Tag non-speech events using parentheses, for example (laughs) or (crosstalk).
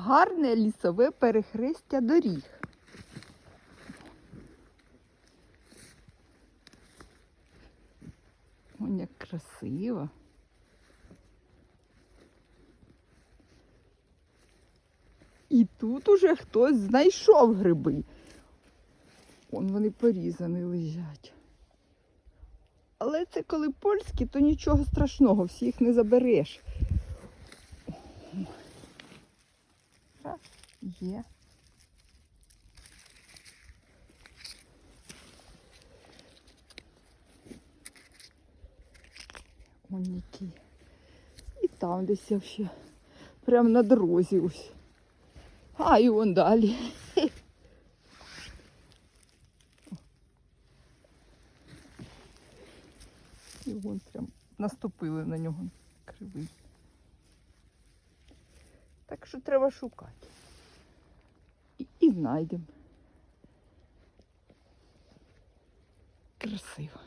гарне лісове перехрестя доріг. Ой, як красиво. І тут уже хтось знайшов гриби. Вон вони порізані лежать. Але це коли польські, то нічого страшного, всіх не забереш. Раз, є. Вон які. І там десь я ще. Прямо на дорозі ось. А, і вон далі. (laughs) І вон прям наступили на нього кривий. Так що треба шукати. І, і знайдемо. Красиво.